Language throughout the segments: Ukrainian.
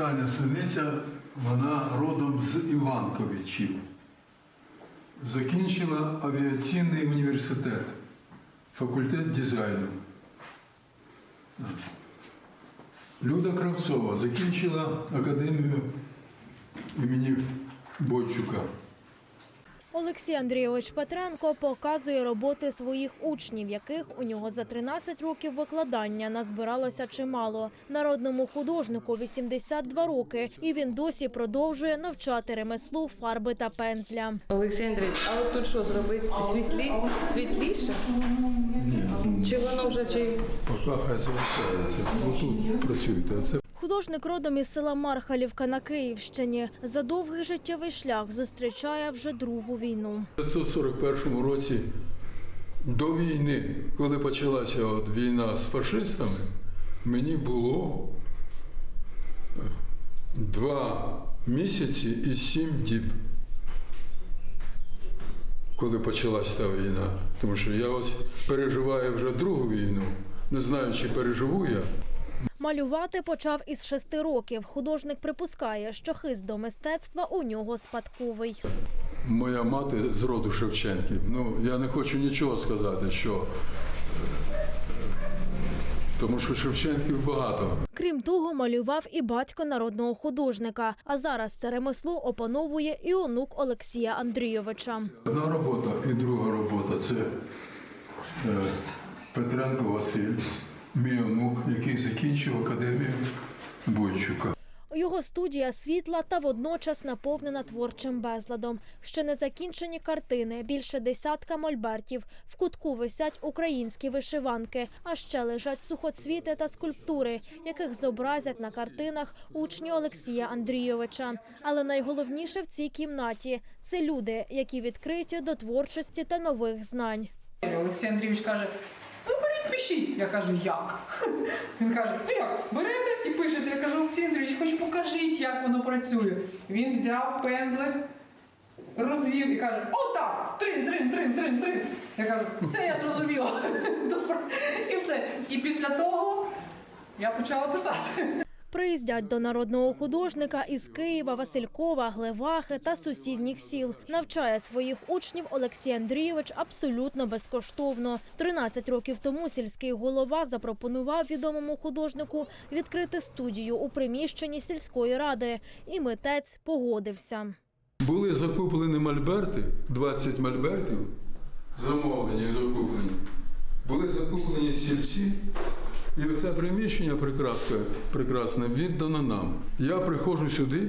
Таня Синиця, вона родом з Іванковичів. Закінчила авіаційний університет, факультет дизайну. Люда Кравцова закінчила академію імені Бойчука. Олексій Андрійович Петренко показує роботи своїх учнів, яких у нього за 13 років викладання назбиралося чимало. Народному художнику 82 роки, і він досі продовжує навчати ремеслу фарби та пензля. Олексій Андрійович, а от тут що зробити? Світлі... Світліше? Ні, Чи воно вже чи поки хай залишається. Отут працюйте. Це Художник родом із села Мархалівка на Київщині. За довгий життєвий шлях зустрічає вже другу війну. В 1941 році до війни, коли почалася от війна з фашистами, мені було е, два місяці і сім діб, коли почалася та війна. Тому що я ось переживаю вже другу війну, не знаю, чи переживу я. Малювати почав із шести років. Художник припускає, що хист до мистецтва у нього спадковий. Моя мати з роду Шевченків. Ну, я не хочу нічого сказати, що. е, Тому що Шевченків багато. Крім того, малював і батько народного художника. А зараз це ремесло опановує і онук Олексія Андрійовича. Одна робота і друга робота це е, Петренко Василь, мій онук, який закінчив академію Бойчука. Його студія світла та водночас наповнена творчим безладом. Ще не закінчені картини, більше десятка мольбертів. В кутку висять українські вишиванки, а ще лежать сухоцвіти та скульптури, яких зобразять на картинах учні Олексія Андрійовича. Але найголовніше в цій кімнаті це люди, які відкриті до творчості та нових знань. Олексій Андрійович каже: пишіть. Я кажу, як? Він каже, ну як, берете і пишете. Я кажу, Олексій хоч покажіть, як воно працює. Він взяв пензлик, розвів і каже, отак, трин, трин, трин, трин, трин. Я кажу, все, я зрозуміла. Добре. І все. І після того я почала писати. Приїздять до народного художника із Києва, Василькова, Глевахи та сусідніх сіл. Навчає своїх учнів Олексій Андрійович абсолютно безкоштовно. 13 років тому сільський голова запропонував відомому художнику відкрити студію у приміщенні сільської ради, і митець погодився. Були закуплені мольберти, 20 мольбертів, замовлені закуплені. Були закуплені сільці, і оце приміщення прекрасне, прекрасне віддано нам. Я приходжу сюди,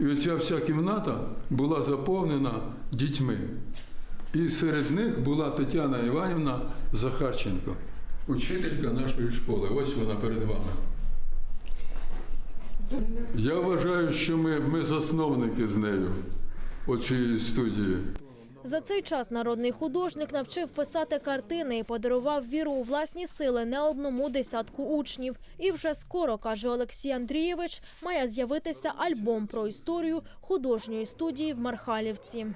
і оця вся кімната була заповнена дітьми. І серед них була Тетяна Іванівна Захарченко, учителька нашої школи. Ось вона перед вами. Я вважаю, що ми, ми засновники з нею оцієї студії. За цей час народний художник навчив писати картини і подарував віру у власні сили не одному десятку учнів. І вже скоро, каже Олексій Андрійович, має з'явитися альбом про історію художньої студії в Мархалівці.